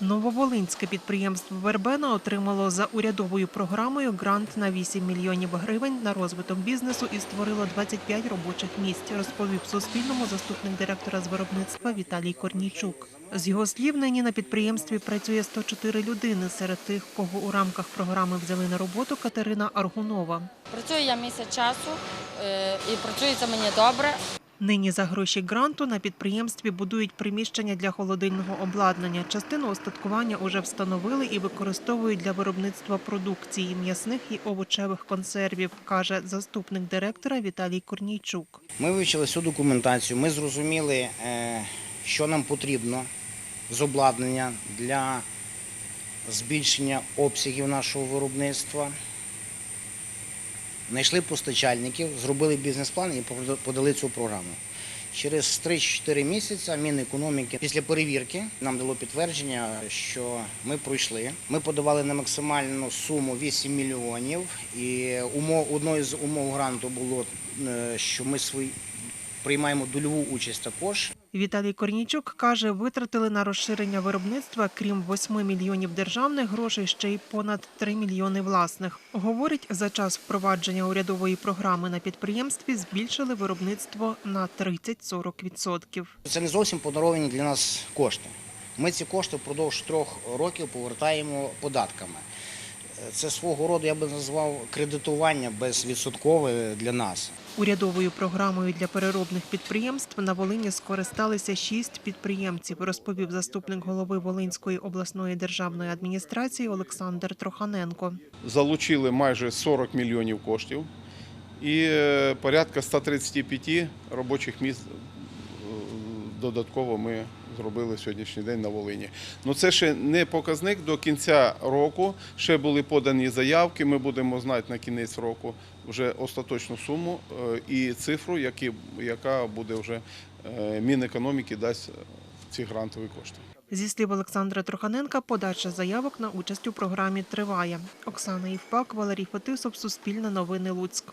Нововолинське підприємство Вербена отримало за урядовою програмою грант на 8 мільйонів гривень на розвиток бізнесу і створило 25 робочих місць, розповів Суспільному заступник директора з виробництва Віталій Корнійчук. З його слів, нині на підприємстві працює 104 людини. Серед тих, кого у рамках програми взяли на роботу, Катерина Аргунова. Працюю я місяць часу е, і працюється мені добре. Нині за гроші гранту на підприємстві будують приміщення для холодильного обладнання. Частину остаткування уже встановили і використовують для виробництва продукції м'ясних і овочевих консервів, каже заступник директора Віталій Корнійчук. Ми вивчили всю документацію, ми зрозуміли, е, що нам потрібно з обладнання для збільшення обсягів нашого виробництва. Знайшли постачальників, зробили бізнес-план і подали цю програму. Через 3-4 місяці Мінекономіки після перевірки нам дало підтвердження, що ми пройшли. Ми подавали на максимальну суму 8 мільйонів. І умов, одною з умов гранту було, е, що ми свої приймаємо дольову участь також. Віталій Корнійчук каже, витратили на розширення виробництва, крім 8 мільйонів державних грошей, ще й понад 3 мільйони власних. Говорить, за час впровадження урядової програми на підприємстві збільшили виробництво на 30-40%. Це не зовсім подаровані для нас кошти. Ми ці кошти впродовж трьох років повертаємо податками. Це свого роду, я би назвав, кредитування безвідсоткове для нас. Урядовою програмою для переробних підприємств на Волині скористалися шість підприємців, розповів заступник голови Волинської обласної державної адміністрації Олександр Троханенко. залучили майже 40 мільйонів коштів і е, порядка 135 робочих місць е, додатково ми зробили сьогоднішній день на Волині. Ну це ще не показник до кінця року. Ще були подані заявки. Ми будемо знати на кінець року вже остаточну суму е, і цифру, яка буде вже е, Мінекономіки дасть е, ці грантові кошти. Зі слів Олександра Троханенка, подача заявок на участь у програмі триває. Оксана Євпак, Валерій Фетисов, Суспільне новини Луцьк.